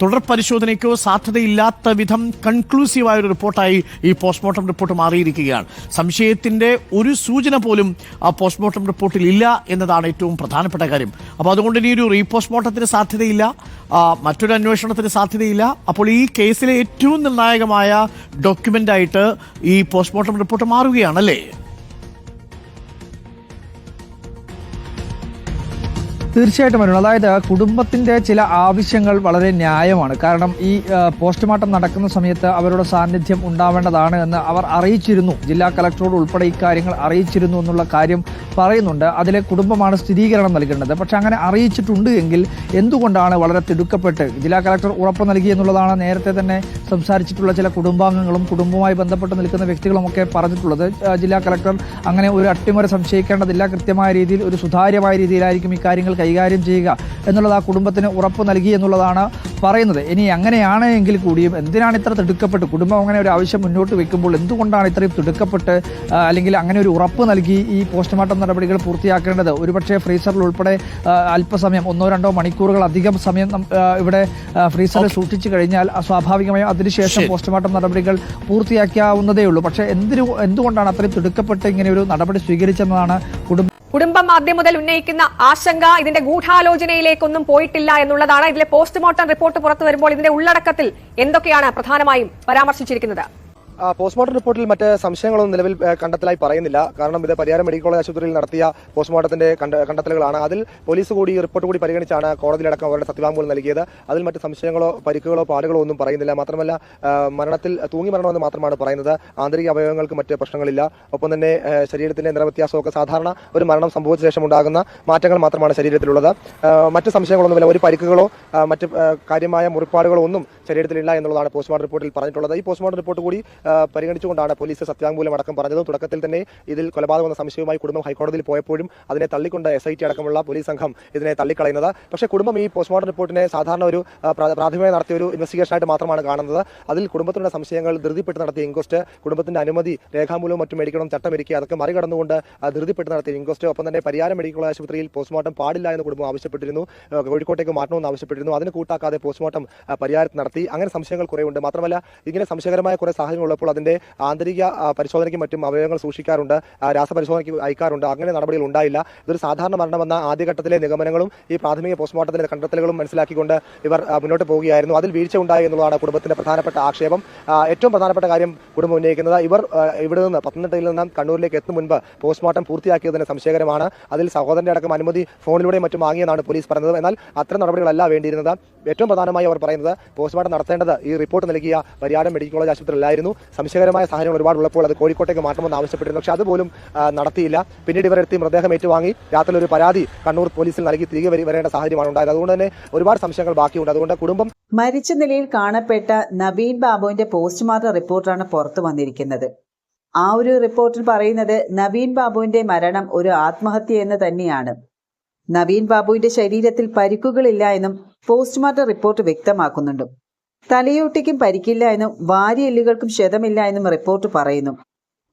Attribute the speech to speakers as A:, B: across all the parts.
A: തുടർ പരിശോധനയ്ക്കോ സാധ്യതയില്ലാത്ത വിധം കൺക്ലൂസീവായ ഒരു റിപ്പോർട്ടായി ഈ പോസ്റ്റ്മോർട്ടം റിപ്പോർട്ട് മാറിയിരിക്കുകയാണ്. സംശയത്തിന്റെ ഒരു സൂചന പോലും ആ പോസ്റ്റ്മോർട്ടം റിപ്പോർട്ടിൽ ഇല്ല എന്നതാണ് ഏറ്റവും പ്രധാനപ്പെട്ട കാര്യം. അപ്പോൾ അതുകൊണ്ട് ഇനി ഒരു റീപോസ്റ്റ്മോർട്ടത്തിന് സാധ്യതയില്ല മറ്റൊരു അന്വേഷണത്തിന് സാധ്യതയില്ല. അപ്പോൾ ഈ കേസിലെ ഏറ്റവും നിർണായകമായ ഡോക്യുമെന്റ് ആയിട്ട് ഈ പോസ്റ്റ്മോർട്ടം റിപ്പോർട്ട് മാറുകയാണല്ലേ?
B: തീർച്ചയായിട്ടും വരുന്നു. അതായത് കുടുംബത്തിന്റെ ചില ആവശ്യങ്ങൾ വളരെ ന്യായമാണ്. കാരണം ഈ പോസ്റ്റ്മോർട്ടം നടക്കുന്ന സമയത്ത് അവരുടെ സാന്നിധ്യം ഉണ്ടാവേണ്ടതാണ് എന്ന് അവർ അറിയിച്ചിരുന്നു. ജില്ലാ കളക്ടറോട് ഉൾപ്പെടെ ഇക്കാര്യങ്ങൾ അറിയിച്ചിരുന്നു എന്നുള്ള കാര്യം പറയുന്നുണ്ട്. അതിലെ കുടുംബമാണ് സ്ഥിരീകരണം നൽകേണ്ടത്. പക്ഷെ അങ്ങനെ അറിയിച്ചിട്ടുണ്ട് എങ്കിൽ എന്തുകൊണ്ടാണ് വളരെ തിടുക്കപ്പെട്ട്? ജില്ലാ കളക്ടർ ഉറപ്പ് നൽകി എന്നുള്ളതാണ് നേരത്തെ തന്നെ സംസാരിച്ചിട്ടുള്ള ചില കുടുംബാംഗങ്ങളും കുടുംബവുമായി ബന്ധപ്പെട്ട് നിൽക്കുന്ന വ്യക്തികളും ഒക്കെ പറഞ്ഞിട്ടുള്ളത്. ജില്ലാ കളക്ടർ അങ്ങനെ ഒരു അട്ടിമറി സംശയിക്കേണ്ടതില്ല. കൃത്യമായ രീതിയിൽ ഒരു സുതാര്യമായ രീതിയിലായിരിക്കും ഈ കാര്യങ്ങൾ കൈകാര്യം ചെയ്യുക എന്നുള്ളത് ആ കുടുംബത്തിന് ഉറപ്പ് നൽകി എന്നുള്ളതാണ് പറയുന്നത്. ഇനി അങ്ങനെയാണെങ്കിൽ കൂടിയും എന്തിനാണ് ഇത്ര തിടുക്കപ്പെട്ട് കുടുംബം അങ്ങനെ ഒരു ആവശ്യം മുന്നോട്ട് വെക്കുമ്പോൾ എന്തുകൊണ്ടാണ് ഇത്രയും തിടുക്കപ്പെട്ട് അല്ലെങ്കിൽ അങ്ങനെ ഒരു ഉറപ്പ് നൽകി ഈ പോസ്റ്റ്മോർട്ടം നടപടികൾ പൂർത്തിയാക്കേണ്ടത്? ഒരുപക്ഷെ ഫ്രീസറിൽ ഉൾപ്പെടെ അല്പസമയം ഒന്നോ രണ്ടോ മണിക്കൂറുകൾ അധികം സമയം ഇവിടെ ഫ്രീസറിൽ സൂക്ഷിച്ചു കഴിഞ്ഞാൽ സ്വാഭാവികമായും അതിനുശേഷം പോസ്റ്റ്മോർട്ടം നടപടികൾ പൂർത്തിയാക്കാവുന്നതേ ഉള്ളൂ പക്ഷേ എന്തിനു എന്തുകൊണ്ടാണ് അത്രയും തിടുക്കപ്പെട്ട് ഇങ്ങനെ ഒരു നടപടി സ്വീകരിച്ചെന്നതാണ് കുടുംബം
C: കുടുംബം ആദ്യം മുതൽ ഉന്നയിക്കുന്ന ആശങ്ക ഇതിന്റെ ഗൂഢാലോചനയിലേക്കൊന്നും പോയിട്ടില്ല എന്നുള്ളതാണ് ഇതിലെ പോസ്റ്റ്മോർട്ടം റിപ്പോർട്ട് പുറത്തു വരുമ്പോൾ ഇതിന്റെ ഉള്ളടക്കത്തിൽ എന്തൊക്കെയാണ് പ്രധാനമായും പരാമർശിച്ചിരിക്കുന്നത്?
D: പോസ്റ്റ്മോർട്ടം റിപ്പോർട്ടിൽ മറ്റ് സംശയങ്ങളൊന്നും നിലവിൽ കണ്ടെത്തലായി പറയുന്നില്ല. കാരണം ഇത് പരിയാരം മെഡിക്കൽ കോളേജ് ആശുപത്രിയിൽ നടത്തിയ പോസ്റ്റ്മോർട്ടത്തിന്റെ കണ്ട- കണ്ടെത്തലുകളാണ്. അതിൽ പോലീസ് കൂടി റിപ്പോർട്ട് കൂടി പരിഗണിച്ചാണ് കോടതിയിലടക്കം അവരുടെ സത്യവാങ്മൂലം നൽകിയത്. അതിൽ മറ്റ് സംശയങ്ങളോ പരിക്കുകളോ പാടുകളോ ഒന്നും പറയുന്നില്ല. മാത്രമല്ല മരണത്തിൽ തൂങ്ങി മരണമെന്ന് മാത്രമാണ് പറയുന്നത്. ആന്തരിക അവയവങ്ങൾക്ക് മറ്റ് പ്രശ്നങ്ങളില്ല. ഒപ്പം തന്നെ ശരീരത്തിന്റെ നിറവ്യത്യാസമൊക്കെ സാധാരണ ഒരു മരണം സംഭവിച്ച ശേഷം ഉണ്ടാകുന്ന മാറ്റങ്ങൾ മാത്രമാണ് ശരീരത്തിലുള്ളത്. മറ്റ് സംശയങ്ങളൊന്നുമില്ല. ഒരു പരിക്കുകളോ മറ്റ് കാര്യമായ മുറിപ്പാടുകളോ ഒന്നും ശരീരത്തിലില്ല എന്നുള്ളതാണ് പോസ്റ്റ്മോർട്ടം റിപ്പോർട്ടിൽ പറഞ്ഞിട്ടുള്ളത്. ഈ പോസ്റ്റ്മോർട്ടം റിപ്പോർട്ട് കൂടി പരിഗണിച്ചുകൊണ്ടാണ് പോലീസ് സത്യാംഗൂലം അടക്കം പറഞ്ഞതും. തുടക്കത്തിൽ തന്നെ ഇതിൽ കൊലപാതകം എന്ന സംശയവുമായി കുടുംബം ഹൈക്കോടതിയിൽ പോയപ്പോഴും അതിനെ തള്ളിക്കൊണ്ട് എസ് ഐ ടി അടക്കമുള്ള പോലീസ് സംഘം ഇതിനെ തള്ളിക്കളയുന്നത്. പക്ഷേ കുടുംബം ഈ പോസ്റ്റ്മോർട്ടം റിപ്പോർട്ടിനെ സാധാരണ ഒരു പ്രാഥമികമായി നടത്തിയ ഒരു ഇൻവെസ്റ്റിഗേഷനായിട്ട് മാത്രമാണ് കാണുന്നത്. അതിൽ കുടുംബത്തിന്റെ സംശയങ്ങൾ ധൃതിപ്പെട്ട് നടത്തിയ ഇൻക്വസ്റ്റ് കുടുംബത്തിന്റെ അനുമതി രേഖാമൂലവും മറ്റും മേടിക്കണം ചട്ടം ഒരുക്കി അതൊക്കെ മറികടന്നുകൊണ്ട് ധൃതിപ്പെട്ട് നടത്തിയ ഇൻക്വസ്റ്റ്. ഒപ്പം തന്നെ പരിയാരം മെഡിക്കൽ ആശുപത്രിയിൽ പോസ്റ്റ്മോർട്ടം പാടില്ല എന്ന് കുടുംബം ആവശ്യപ്പെട്ടിരുന്നു. കോഴിക്കോട്ടേക്ക് മാറ്റണമെന്ന് ആവശ്യപ്പെട്ടിരുന്നു. അതിന് കൂട്ടാക്കാതെ പോസ്റ്റ്മോർട്ടം ആ, നടത്തി. അങ്ങനെ സംശയങ്ങൾ കുറേ ഉണ്ട് മാത്രമല്ല ഇങ്ങനെ സംശയകരമായ കുറെ സാഹചര്യങ്ങൾ ഉള്ളപ്പോൾ അതിന്റെ ആന്തരിക പരിശോധനയ്ക്കും മറ്റും അവയവങ്ങൾ സൂക്ഷിക്കാറുണ്ട് രാസപരിശോധനയ്ക്ക് അയക്കാറുണ്ട്. അങ്ങനെ നടപടികൾ ഉണ്ടായില്ല. ഇതൊരു സാധാരണ മരണമെന്ന ആദ്യഘട്ടത്തിലെ നിഗമനങ്ങളും ഈ പ്രാഥമിക പോസ്റ്റ്മോർട്ടത്തിലെ കണ്ടെത്തലുകളും മനസ്സിലാക്കിക്കൊണ്ട് ഇവർ മുന്നോട്ട് പോവുകയായിരുന്നു. അതിൽ വീഴ്ച ഉണ്ടായി എന്നുള്ളതാണ് കുടുംബത്തിന്റെ പ്രധാനപ്പെട്ട ആക്ഷേപം. ഏറ്റവും പ്രധാനപ്പെട്ട കാര്യം കുടുംബം ഉന്നയിക്കുന്നത് ഇവർ ഇവിടെ നിന്ന് പത്തനംതിട്ടയിൽ നിന്ന് കണ്ണൂരിലേക്ക് എത്തും മുൻപ് പോസ്റ്റ്മോർട്ടം പൂർത്തിയാക്കിയതിന് സംശയകരമാണ്. അതിൽ സഹോദരന്റെ അടക്കം അനുമതി ഫോണിലൂടെ മറ്റും വാങ്ങിയെന്നാണ് പോലീസ് പറഞ്ഞത്. എന്നാൽ അത്തരം നടപടികളല്ല വേണ്ടിയിരുന്നത്. ഏറ്റവും പ്രധാനമായി അവർ പറയുന്നത് പോസ്റ്റ്മോർട്ടം നടത്തേണ്ടത് ഈ റിപ്പോർട്ട് നൽകിയ പരിയാരം മെഡിക്കൽ കോളേജ് ആശുപത്രിയിലായിരുന്നു. സംശയകരമായ സാഹചര്യങ്ങൾ ഒരുപാടുള്ളപ്പോൾ അത് കോഴിക്കോട്ടേക്ക് മാറ്റണമെന്ന് ആവശ്യപ്പെട്ടിരുന്നു. പക്ഷേ അതുപോലും നടത്തിയില്ല. പിന്നീട് ഇവരെത്തി മൃതദേഹം ഏറ്റുവാങ്ങി. രാത്രി ഒരു പരാതി കണ്ണൂർ പോലീസിൽ നൽകി. തിരികെ വരി- വരേണ്ട സാഹചര്യമാണ് ഉണ്ടായത്. അതുകൊണ്ട് തന്നെ ഒരുപാട് സംശയങ്ങൾ ബാക്കിയുണ്ട്. അതുകൊണ്ട് കുടുംബം
E: മരിച്ച നിലയിൽ കാണപ്പെട്ട നവീൻ ബാബുവിന്റെ പോസ്റ്റ്മോർട്ടം റിപ്പോർട്ടാണ് പുറത്തു വന്നിരിക്കുന്നത്. ആ ഒരു റിപ്പോർട്ടിൽ പറയുന്നത് നവീൻ ബാബുവിന്റെ മരണം ഒരു ആത്മഹത്യ എന്ന് തന്നെയാണ്. നവീൻ ബാബുവിന്റെ ശരീരത്തിൽ പരിക്കുകളില്ല എന്നും പോസ്റ്റ്മോർട്ടം റിപ്പോർട്ട് വ്യക്തമാക്കുന്നുണ്ട്. തലയോട്ടിക്കും പരിക്കില്ല എന്നും വാരിയെല്ലുകൾക്കും ക്ഷതമില്ല എന്നും റിപ്പോർട്ട് പറയുന്നു.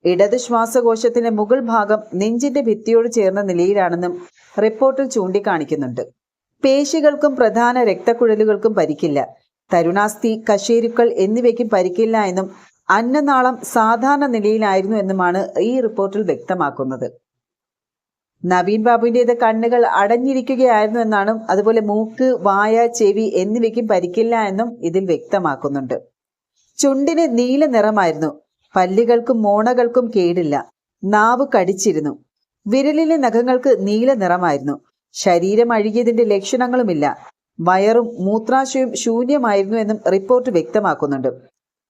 E: ഇടത് ശ്വാസകോശത്തിന്റെ മുകൾ ഭാഗം നെഞ്ചിന്റെ ഭിത്തിയോട് ചേർന്ന നിലയിലാണെന്നും റിപ്പോർട്ടിൽ ചൂണ്ടിക്കാണിക്കുന്നുണ്ട്. പേശികൾക്കും പ്രധാന രക്തക്കുഴലുകൾക്കും പരിക്കില്ല. തരുണാസ്ഥി കശേരുക്കൾ എന്നിവയ്ക്കും പരിക്കില്ല എന്നും അന്നനാളം സാധാരണ നിലയിലായിരുന്നു എന്നുമാണ് ഈ റിപ്പോർട്ടിൽ വ്യക്തമാക്കുന്നത്. നവീൻ ബാബുവിന്റെത് കണ്ണുകൾ അടഞ്ഞിരിക്കുകയായിരുന്നു എന്നാണ് അതുപോലെ മൂക്ക് വായ ചെവി എന്നിവയ്ക്കും പരിക്കില്ല എന്നും ഇതിൽ വ്യക്തമാക്കുന്നുണ്ട്. ചുണ്ടിന് നീല നിറമായിരുന്നു. പല്ലുകൾക്കും മോണകൾക്കും കേടില്ല. നാവ് കടിച്ചിരുന്നു. വിരലിലെ നഖങ്ങൾക്ക് നീല നിറമായിരുന്നു. ശരീരം അഴുകിയതിന്റെ ലക്ഷണങ്ങളുമില്ല. വയറും മൂത്രാശയവും ശൂന്യമായിരുന്നു എന്നും റിപ്പോർട്ട് വ്യക്തമാക്കുന്നുണ്ട്.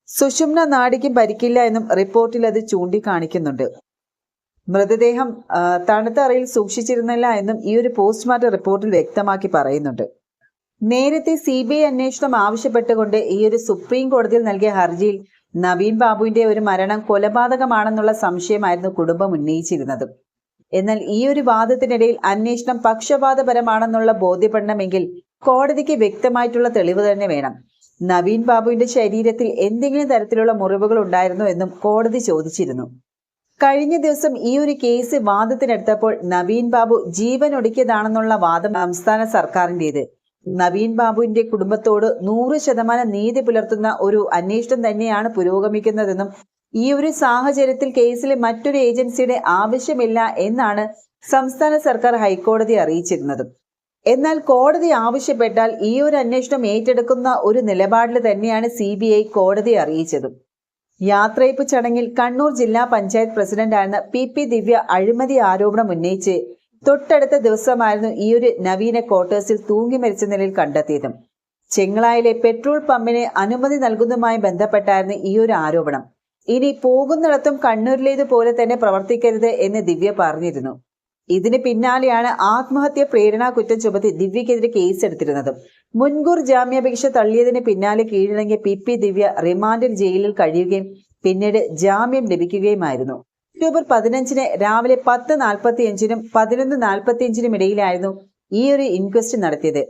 E: സുഷുമ്ന നാടിക്കും പരിക്കില്ല എന്നും റിപ്പോർട്ടിൽ അത് ചൂണ്ടിക്കാണിക്കുന്നുണ്ട്. മൃതദേഹം തണുത്ത അറയിൽ സൂക്ഷിച്ചിരുന്നില്ല എന്നും ഈ ഒരു പോസ്റ്റ്മോർട്ടം റിപ്പോർട്ടിൽ വ്യക്തമാക്കി പറയുന്നുണ്ട്. നേരത്തെ സി ബി ഐ അന്വേഷണം ആവശ്യപ്പെട്ടുകൊണ്ട് ഈ ഒരു സുപ്രീം കോടതിയിൽ നൽകിയ ഹർജിയിൽ നവീൻ ബാബുവിന്റെ ഒരു മരണം കൊലപാതകമാണെന്നുള്ള സംശയമായിരുന്നു കുടുംബം ഉന്നയിച്ചിരുന്നത്. എന്നാൽ ഈ ഒരു വാദത്തിനിടയിൽ അന്വേഷണം പക്ഷപാതപരമാണെന്നുള്ള ബോധ്യപ്പെടണമെങ്കിൽ കോടതിക്ക് വ്യക്തമായിട്ടുള്ള തെളിവ് തന്നെ വേണം. നവീൻ ബാബുവിന്റെ ശരീരത്തിൽ എന്തെങ്കിലും തരത്തിലുള്ള മുറിവുകൾ ഉണ്ടായിരുന്നോ എന്നും കോടതി ചോദിച്ചിരുന്നു. കഴിഞ്ഞ ദിവസം ഈ ഒരു കേസ് വാദത്തിനെടുത്തപ്പോൾ നവീൻ ബാബു ജീവൻ ഒടുക്കിയതാണെന്നുള്ള വാദം സംസ്ഥാന സർക്കാരിന്റേത്. നവീൻ ബാബുവിന്റെ കുടുംബത്തോട് നൂറ് ശതമാനം നീതി പുലർത്തുന്ന ഒരു അന്വേഷണം തന്നെയാണ് പുരോഗമിക്കുന്നതെന്നും ഈ ഒരു സാഹചര്യത്തിൽ കേസിൽ മറ്റൊരു ഏജൻസിയുടെ ആവശ്യമില്ല എന്നാണ് സംസ്ഥാന സർക്കാർ ഹൈക്കോടതി അറിയിച്ചിരുന്നത്. എന്നാൽ കോടതി ആവശ്യപ്പെട്ടാൽ ഈ ഒരു അന്വേഷണം ഏറ്റെടുക്കുന്ന ഒരു നിലപാടിൽ തന്നെയാണ് സി കോടതി അറിയിച്ചതും. യാത്രയപ്പ് ചടങ്ങിൽ കണ്ണൂർ ജില്ലാ പഞ്ചായത്ത് പ്രസിഡന്റായിരുന്ന പി പി ദിവ്യ അഴിമതി ആരോപണം ഉന്നയിച്ച് തൊട്ടടുത്ത ദിവസമായിരുന്നു ഈയൊരു നവീന ക്വാർട്ടേഴ്സിൽ തൂങ്ങി മരിച്ച നിലയിൽ കണ്ടെത്തിയതും. ചെങ്ങളായിലെ പെട്രോൾ പമ്പിന് അനുമതി നൽകുന്നതുമായി ബന്ധപ്പെട്ടായിരുന്നു ഈയൊരു ആരോപണം. ഇനി പോകുന്നിടത്തും കണ്ണൂരിലേതുപോലെ തന്നെ പ്രവർത്തിക്കരുത് എന്ന് ദിവ്യ പറഞ്ഞിരുന്നു. ഇതിന് പിന്നാലെയാണ് ആത്മഹത്യ പ്രേരണാ കുറ്റം ചുമത്തി ദിവ്യക്കെതിരെ കേസെടുത്തിരുന്നത്. മുൻകൂർ ജാമ്യാപേക്ഷ തള്ളിയതിന് പിന്നാലെ കീഴടങ്ങിയ പി പി ദിവ്യ റിമാൻഡിൽ ജയിലിൽ കഴിയുകയും പിന്നീട് ജാമ്യം ലഭിക്കുകയുമായിരുന്നു. ഒക്ടോബർ പതിനഞ്ചിന് രാവിലെ പത്ത് നാൽപ്പത്തി അഞ്ചിനും പതിനൊന്ന് നാൽപ്പത്തി അഞ്ചിനും ഇടയിലായിരുന്നു ഈ ഒരു ഇൻക്വസ്റ്റ് നടത്തിയത്.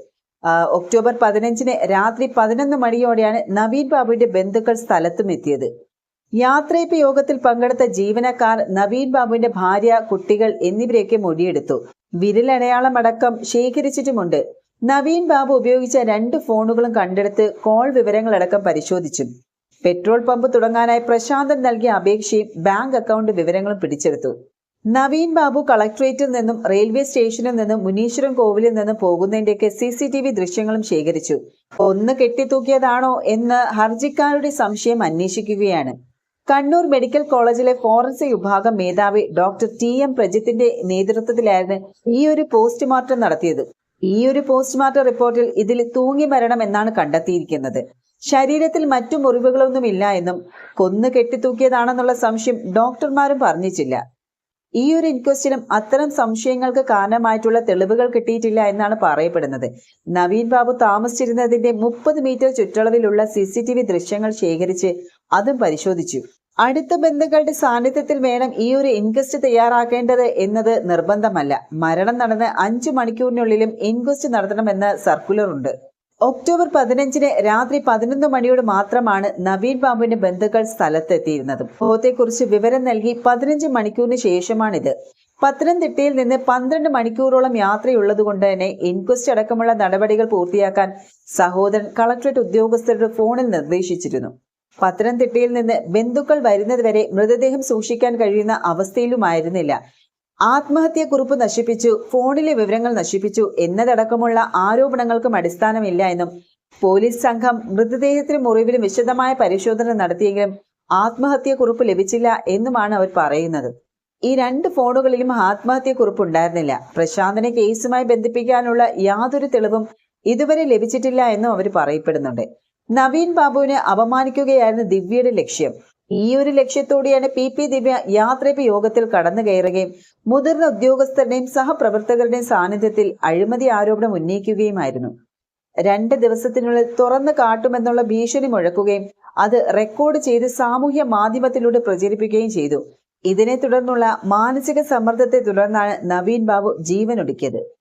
E: ഒക്ടോബർ പതിനഞ്ചിന് രാത്രി പതിനൊന്ന് മണിയോടെയാണ് നവീൻ ബാബുവിന്റെ ബന്ധുക്കൾ സ്ഥലത്തും എത്തിയത്. യാത്രയപ്പ് യോഗത്തിൽ പങ്കെടുത്ത ജീവനക്കാർ നവീൻ ബാബുവിന്റെ ഭാര്യ കുട്ടികൾ എന്നിവരെയൊക്കെ മൊഴിയെടുത്തു. വിരലടയാളമടക്കം ശേഖരിച്ചിട്ടുമുണ്ട്. നവീൻ ബാബു ഉപയോഗിച്ച രണ്ട് ഫോണുകളും കണ്ടെടുത്ത് കോൾ വിവരങ്ങളടക്കം പരിശോധിച്ചു. പെട്രോൾ പമ്പ് തുടങ്ങാനായി പ്രശാന്തൻ നൽകിയ അപേക്ഷയും ബാങ്ക് അക്കൗണ്ട് വിവരങ്ങളും പിടിച്ചെടുത്തു. നവീൻ ബാബു കളക്ടറേറ്റിൽ നിന്നും റെയിൽവേ സ്റ്റേഷനിൽ നിന്നും മുനീശ്വരം കോവിലിൽ നിന്നും പോകുന്നതിന്റെയൊക്കെ സി സി ടി വി ദൃശ്യങ്ങളും ശേഖരിച്ചു. ഒന്ന് കെട്ടിത്തൂക്കിയതാണോ എന്ന് ഹർജിക്കാരുടെ സംശയം അന്വേഷിക്കുകയാണ്. കണ്ണൂർ മെഡിക്കൽ കോളേജിലെ ഫോറൻസിക് വിഭാഗം മേധാവി ഡോക്ടർ ടി എം പ്രജിത്തിന്റെ നേതൃത്വത്തിലായിരുന്നു ഈ ഒരു പോസ്റ്റ്മോർട്ടം നടത്തിയത്. ഈ ഒരു പോസ്റ്റ്മോർട്ടം റിപ്പോർട്ടിൽ ഇതിൽ തൂങ്ങി മരണം എന്നാണ് കണ്ടെത്തിയിരിക്കുന്നത്. ശരീരത്തിൽ മറ്റു മുറിവുകളൊന്നുമില്ല എന്നും കൊന്നു കെട്ടിത്തൂക്കിയതാണെന്നുള്ള സംശയം ഡോക്ടർമാരും പറഞ്ഞിട്ടില്ല. ഈ ഒരു ഇൻക്വസ്റ്റിനും അത്തരം സംശയങ്ങൾക്ക് കാരണമായിട്ടുള്ള തെളിവുകൾ കിട്ടിയിട്ടില്ല എന്നാണ് പറയപ്പെടുന്നത്. നവീൻ ബാബു താമസിച്ചിരുന്നതിന്റെ മുപ്പത് മീറ്റർ ചുറ്റളവിലുള്ള സി ദൃശ്യങ്ങൾ ശേഖരിച്ച് അതും പരിശോധിച്ചു. അടുത്ത ബന്ധുക്കളുടെ സാന്നിധ്യത്തിൽ വേണം ഈ ഒരു ഇൻക്വസ്റ്റ് തയ്യാറാക്കേണ്ടത് എന്നത് നിർബന്ധമല്ല. മരണം നടന്ന് അഞ്ചു മണിക്കൂറിനുള്ളിലും ഇൻക്വസ്റ്റ് നടത്തണമെന്ന് സർക്കുലർ ഉണ്ട്. ഒക്ടോബർ പതിനഞ്ചിന് രാത്രി പതിനൊന്ന് മണിയോട് മാത്രമാണ് നവീൻ ബാബുവിന്റെ ബന്ധുക്കൾ സ്ഥലത്തെത്തിയിരുന്നത്. സംഭവത്തെക്കുറിച്ച് വിവരം നൽകി പതിനഞ്ച് മണിക്കൂറിന് ശേഷമാണിത്. പത്തനംതിട്ടയിൽ നിന്ന് പന്ത്രണ്ട് മണിക്കൂറോളം യാത്രയുള്ളതുകൊണ്ട് തന്നെ ഇൻക്വസ്റ്റ് അടക്കമുള്ള നടപടികൾ പൂർത്തിയാക്കാൻ സഹോദരൻ കളക്ടറേറ്റ് ഉദ്യോഗസ്ഥരുടെ ഫോണിൽ നിർദ്ദേശിച്ചിരുന്നു. പത്തനംതിട്ടയിൽ നിന്ന് ബന്ധുക്കൾ വരുന്നതുവരെ മൃതദേഹം സൂക്ഷിക്കാൻ കഴിയുന്ന അവസ്ഥയിലുമായിരുന്നില്ല. ആത്മഹത്യക്കുറിപ്പ് നശിപ്പിച്ചു ഫോണിലെ വിവരങ്ങൾ നശിപ്പിച്ചു എന്നതടക്കമുള്ള ആരോപണങ്ങൾക്കും അടിസ്ഥാനമില്ല എന്നും പോലീസ് സംഘം മൃതദേഹത്തിന് മുറിവിലും വിശദമായ പരിശോധന നടത്തിയെങ്കിലും ആത്മഹത്യക്കുറിപ്പ് ലഭിച്ചില്ല എന്നുമാണ് അവർ പറയുന്നത്. ഈ രണ്ട് ഫോണുകളിലും ആത്മഹത്യക്കുറിപ്പ് ഉണ്ടായിരുന്നില്ല. പ്രശാന്തിനെ കേസുമായി ബന്ധിപ്പിക്കാനുള്ള യാതൊരു തെളിവും ഇതുവരെ ലഭിച്ചിട്ടില്ല എന്നും അവർ പറയപ്പെടുന്നുണ്ട്. നവീൻ ബാബുവിനെ അപമാനിക്കുകയായിരുന്നു ദിവ്യയുടെ ലക്ഷ്യം. ഈ ഒരു ലക്ഷ്യത്തോടെയാണ് പി പി ദിവ്യ യാത്രയപ്പ് യോഗത്തിൽ കടന്നു കയറുകയും മുതിർന്ന ഉദ്യോഗസ്ഥരുടെയും സഹപ്രവർത്തകരുടെയും സാന്നിധ്യത്തിൽ അഴിമതി ആരോപണം ഉന്നയിക്കുകയുമായിരുന്നു. രണ്ട് ദിവസത്തിനുള്ളിൽ തുറന്നു കാട്ടുമെന്നുള്ള ഭീഷണി മുഴക്കുകയും അത് റെക്കോർഡ് ചെയ്ത് സാമൂഹ്യ മാധ്യമത്തിലൂടെ പ്രചരിപ്പിക്കുകയും ചെയ്തു. ഇതിനെ തുടർന്നുള്ള മാനസിക സമ്മർദ്ദത്തെ തുടർന്നാണ് നവീൻ ബാബു ജീവനൊടുക്കിയത്.